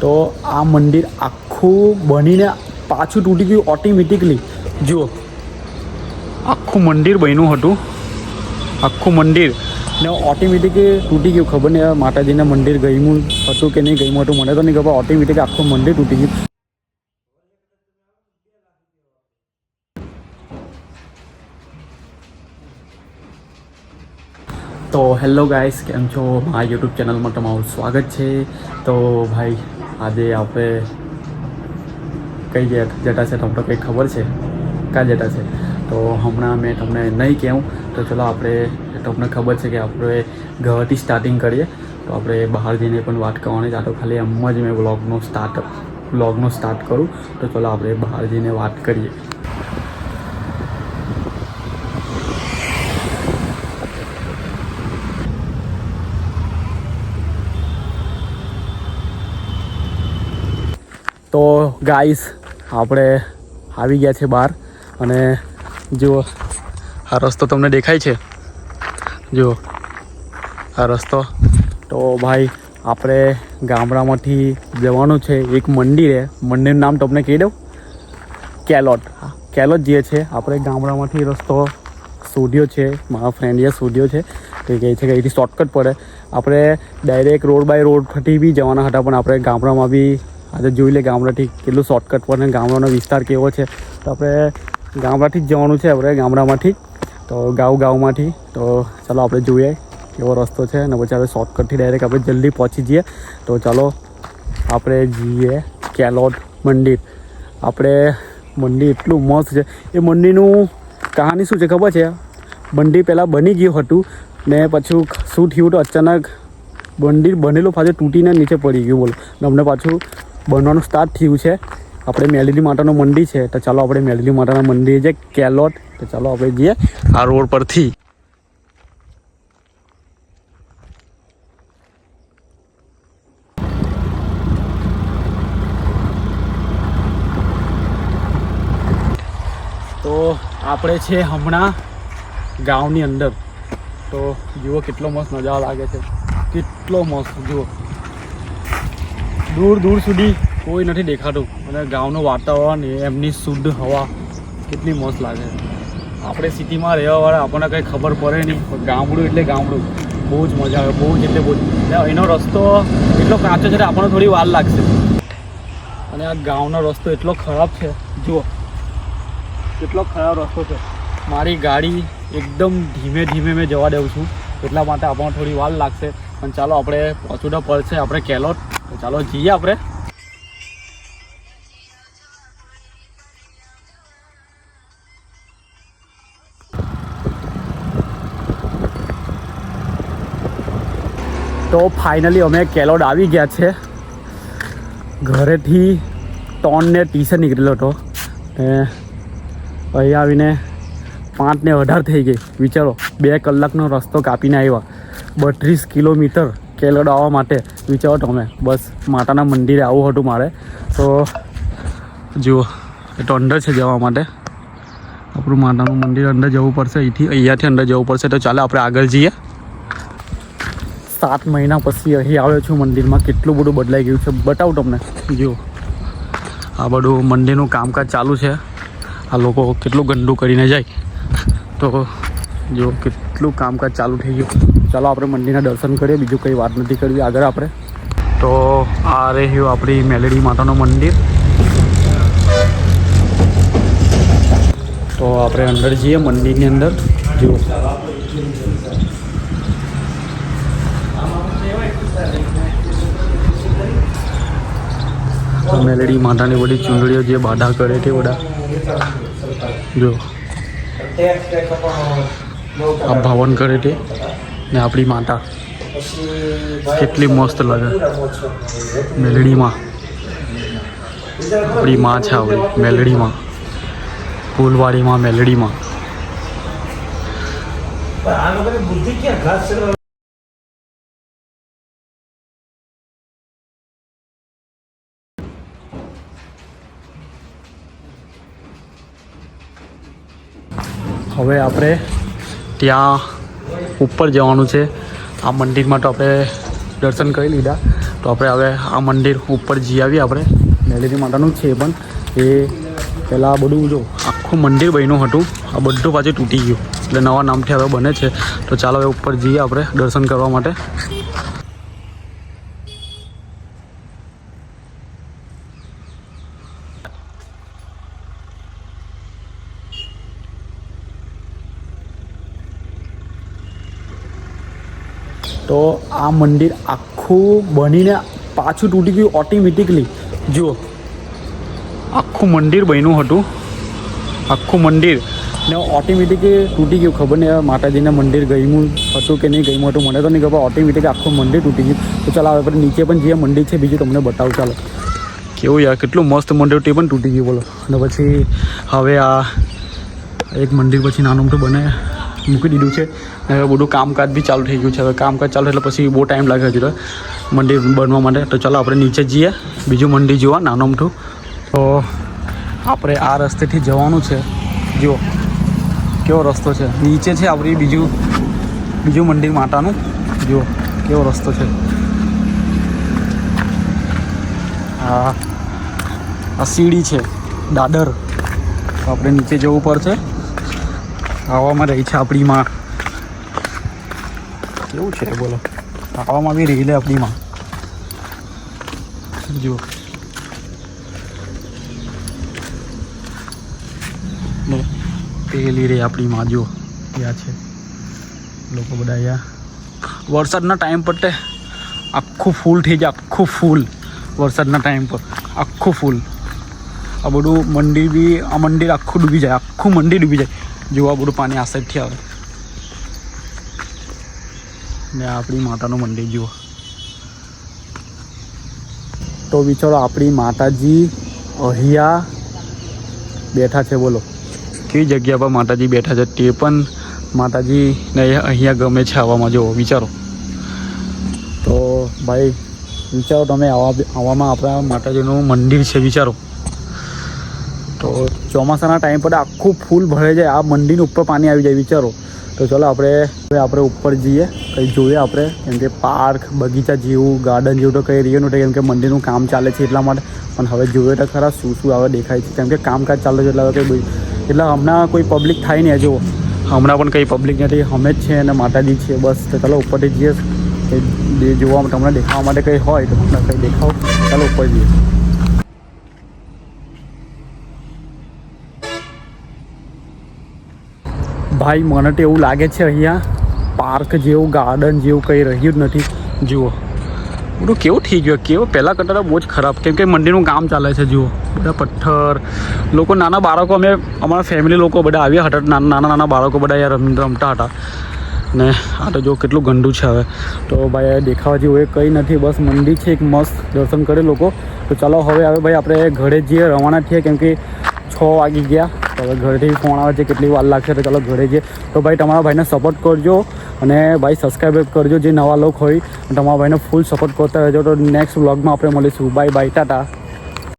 તો આ મંદિર આખું બનીને પાછું તૂટી ગયું ઓટોમેટિકલી જુઓ. આખું મંદિર બન્યું હતું. આખું મંદિર. ને ઓટોમેટિકલી તૂટી ગયું. ખબર નહીં માતાજીના મંદિર ગયું હતું કે નહીં ગયું હતું. મને તો નહીં ખબર ઓટોમેટિક આખું મંદિર તૂટી ગયું. તો હેલો ગાઈસ કેમ છો? આ યુટ્યુબ ચેનલમાં તમારું સ્વાગત છે. તો ભાઈ આજે આપણે કઈ જટા છે તમને કંઈ ખબર છે? ક્યાં જટા છે તો હમણાં મેં તમને નહીં કહેવું તો ચલો આપણે તમને ખબર છે કે આપણે ઘરથી સ્ટાર્ટિંગ કરીએ. તો આપણે બહાર જઈને પણ વાત કરવાની. આ તો ખાલી એમ જ મેં વ્લોગનો સ્ટાર્ટ વ્લોગનો સ્ટાર્ટ કરું. તો ચલો આપણે બહાર જઈને વાત કરીએ. તો ગાઈસ આપણે આવી ગયા છે બહાર અને જુઓ, આ રસ્તો તમને દેખાય છે? જુઓ, આ રસ્તો. તો ભાઈ, આપણે ગામડામાંથી જવાનું છે એક મંદિરે. મંદિરનું નામ તમને કહી દઉં. કેલોટ. કેલોટ જે છે, આપણે ગામડામાંથી રસ્તો શોધ્યો છે. મારા ફ્રેન્ડે શોધ્યો છે. તો કહે છે કે અહીંથી શોર્ટકટ પડે. આપણે ડાયરેક્ટ રોડ બાય રોડ રોડથી બી જવાના હતા, પણ આપણે ગામડામાં બી આજે જોઈ લે ગામડાથી કેટલું શોર્ટકટ પર ને ગામડાનો વિસ્તાર કેવો છે. તો આપણે ગામડાથી જ જવાનું છે આપણે ગામડામાંથી. તો ગાઉં ગાઉમાંથી. તો ચાલો આપણે જોઈએ કેવો રસ્તો છે અને પછી આપણે શોર્ટકટથી ડાયરેક્ટ આપણે જલ્દી પહોંચી જઈએ. તો ચાલો આપણે જઈએ કેલોટ મંદિર. આપણે મંદિર એટલું મસ્ત છે. એ મંદિરનું કહાની શું છે ખબર છે? મંદિર પહેલાં બની ગયું હતું ને પછી શું થયું તો અચાનક મંદિર બનેલું પાછું તૂટીને નીચે પડી ગયું બોલો. ને અમને પાછું બનવાનું સ્ટાર્ટ થયું છે. આપણે મેલેડી માતાનું મંદિર છે. તો ચાલો આપણે મેલેડી માતાના મંદિર છે કેલોટ તો ચાલો આપણે જઈએ આ રોડ પરથી. તો આપણે છે હમણાં ગામની અંદર. તો જુઓ કેટલો મસ્ત નજારો લાગે છે. કેટલો મસ્ત, જુઓ. દૂર દૂર સુધી કોઈ નથી દેખાતું. અને ગામનું વાતાવરણ એમની શુદ્ધ હવા કેટલી મસ્ત લાગે આપણે સિટીમાં રહેવાવાળા આપણને કંઈ ખબર પડે નહીં, પણ ગામડું એટલે ગામડું. બહુ જ મજા આવે, બહુ જ એટલે બહુ એનો રસ્તો એટલો કાચો છે આપણને થોડી વાર લાગશે. અને આ ગામનો રસ્તો એટલો ખરાબ છે. જુઓ, કેટલો ખરાબ રસ્તો છે. મારી ગાડી એકદમ ધીમે ધીમે મેં જવા દઉં છું. એટલા માટે આપણને થોડી વાર લાગશે. પણ ચાલો આપણે પહોંચવું તો પડશે. આપણે કેલોટ ચાલો જઈએ આપણે. તો ફાઇનલી અમે કેલોડ આવી ગયા છે. ઘરેથી ત્રણને ને ટી નીકળેલો હતો. ને અહીં આવીને પાંચ ને અઢાર થઈ ગઈ. વિચારો, બે કલાકનો રસ્તો કાપીને આવ્યા. બત્રીસ કિલોમીટર કેલડ આવવા માટે. વિચારો તમે, બસ માતાના મંદિરે આવવું હતું મારે. તો જુઓ, એ તો અંદર છે જવા માટે. આપણું માતાનું મંદિર અંદર જવું પડશે. અહીંથી, અહીંયાથી અંદર જવું પડશે. તો ચાલો આપણે આગળ જઈએ. સાત મહિના પછી અહીં આવ્યો છું મંદિરમાં. કેટલું બધું બદલાઈ ગયું છે. બતાવું તમને. જુઓ, આ બધું મંદિરનું કામકાજ ચાલુ છે. આ લોકો કેટલું ગંદુ કરીને જાય. તો જો કેટલું કામકાજ ચાલુ થઈ ગયું. ચાલો આપણે મંદિરના દર્શન કરીએ, બીજું કંઈ વાત નથી કરવી. આગળ આપણે. તો આ રહ્યું આપણી મેલેડી માતાનું મંદિર. તો આપણે અંદર જઈએ મંદિરની અંદર. જુઓ. મેલેડી માતાની બધી ચૂંદડીઓ જે બાધા કરે તે બધા. જો આ ભવન કરે તે ને આપણી માતા. કેટલી મસ્ત લાગે. મેલડીમાં. આપણી માં છે આપણી, મેલડીમાં. ફૂલવાડીમાં, મેલડીમાં. હવે આપણે ત્યાં ઉપર જવાનું છે. આ મંદિરમાં તો આપણે દર્શન કરી લીધા. તો આપણે હવે આ મંદિર ઉપર જઈ આવીએ આપણે. મેલેરી માતાનું છે પણ એ પહેલાં બધું જો આખું મંદિર બન્યું હતું. આ બધું પાછું તૂટી ગયું. એટલે નવા નામથી હવે બને છે. તો ચાલો હવે ઉપર જઈએ આપણે દર્શન કરવા માટે. તો આ મંદિર આખું બનીને પાછું તૂટી ગયું ઓટોમેટિકલી જુઓ. આખું મંદિર બન્યું હતું. આખું મંદિર ને ઓટોમેટિકલી તૂટી ગયું. ખબર નહીં માતાજીના મંદિર ગયું હતું કે નહીં ગયું હતું. મને તો નહીં ખબર ઓટોમેટિક આખું મંદિર તૂટી ગયું. તો ચાલો આપણે નીચે પણ જે મંદિર છે બીજું તમને બતાવું. ચાલો. કેવું યાર, કેટલું મસ્ત મંદિર તે પણ તૂટી ગયું બોલો. અને પછી હવે આ એક મંદિર પછી નાનું મોટું બને. મૂકી દીધું છે. ને હવે બધું કામકાજ બી ચાલુ થઈ ગયું છે. હવે કામકાજ ચાલુ એટલે પછી બહુ ટાઈમ લાગે હજુ મંદિર બનવા માટે. તો ચાલો આપણે નીચે જઈએ. બીજું મંદિર જોવા નાનું મોટું તો આપણે આ રસ્તેથી જવાનું છે. જુઓ, કેવો રસ્તો છે. નીચે છે આપણી બીજું બીજું મંદિર માતાનું. જુઓ, કેવો રસ્તો છે. આ આ સીડી છે, દાદર. આપણે નીચે જવું પડશે. આવામાં રહી છે આપણી માં કેવું છે બોલો? આવામાં બી રહી લે આપણી માં જુઓ. ને પેલી રે આપણી માં જો ત્યાં છે? લોકો બધા અહીંયા. વરસાદના ટાઈમ પર તે આખું ફૂલ થઈ જાય આખું ફૂલ. વરસાદના ટાઈમ પર આખું ફૂલ. આ બધું મંદિર બી આ મંદિર આખું ડૂબી જાય આખું મંદિર ડૂબી જાય. જો આ બધું પાણી આ સાઈડથી આવે. ને આપણી માતાનું મંદિર જુઓ. તો વિચારો, આપણી માતાજી અહીંયા બેઠા છે, બોલો. કેવી જગ્યા પર માતાજી બેઠા છે તે પણ માતાજીને અહીંયા ગમે છે આવામાં, જુઓ, વિચારો. તો ભાઈ, વિચારો તમે આવા આવામાં આપણા માતાજીનું મંદિર છે, વિચારો. ચોમાસાના ટાઈમ પર આખું ફૂલ ભરાઈ જાય. આ મંદિરની ઉપર પાણી આવી જાય, વિચારો. તો ચાલો આપણે, હવે આપણે ઉપર જઈએ. કંઈ જોઈએ આપણે? કેમ કે પાર્ક, બગીચા જેવું ગાર્ડન જેવું તો કંઈ રહ્યું નથી. કેમ કે મંદિરનું કામ ચાલે છે એટલા માટે. પણ હવે જોઈએ તો ખરા શું શું હવે દેખાય છે. કેમ કે કામકાજ ચાલે છે એટલે કંઈ એટલે હમણાં કોઈ પબ્લિક થાય નહીં જુઓ હમણાં પણ કંઈ પબ્લિક નથી. અમે જ છે અને માતાજી છે, બસ. તો ચાલો ઉપરથી જઈએ. જોવા તમને દેખાવા માટે કંઈ હોય તો કંઈ દેખાવ. ચાલો ઉપર જઈએ. ભાઈ, મને તો એવું લાગે છે અહીંયા પાર્ક જેવું, ગાર્ડન જેવું કંઈ રહ્યું જ નથી. જુઓ. બધું કેવું થઈ ગયું. કેવો પહેલાં કરતાં તો બહુ જ ખરાબ. કેમ કે મંદિરનું કામ ચાલે છે, જુઓ. બધા પથ્થર. લોકો નાના બાળકો, અમે અમારા ફેમિલી લોકો બધા આવ્યા હતા. નાના નાના નાના બાળકો બધા અહીંયા રમ, રમતા હતા. ને આ તો જો કેટલું ગંદુ છે હવે. તો ભાઈ દેખાવા જેવું એ કંઈ નથી. બસ મંદિર છે, એક મસ્ત દર્શન કરે લોકો. તો ચાલો હવે હવે ભાઈ, આપણે ઘરે જઈએ, રવાના થઈએ. કેમ કે છ વાગી ગયા. તો હવે ઘરેથી ફોન આવે છે, કેટલી વાર લાગશે તો ચાલો ઘરે જઈએ. તો ભાઈ, તમારા ભાઈને સપોર્ટ કરજો અને ભાઈ સબસ્ક્રાઈબ કરજો જે નવા લોકો હોય. તમારા ભાઈને ફૂલ સપોર્ટ કરતા રહેજો. તો નેક્સ્ટ વ્લોગમાં આપણે મળીશું. Bye bye tata.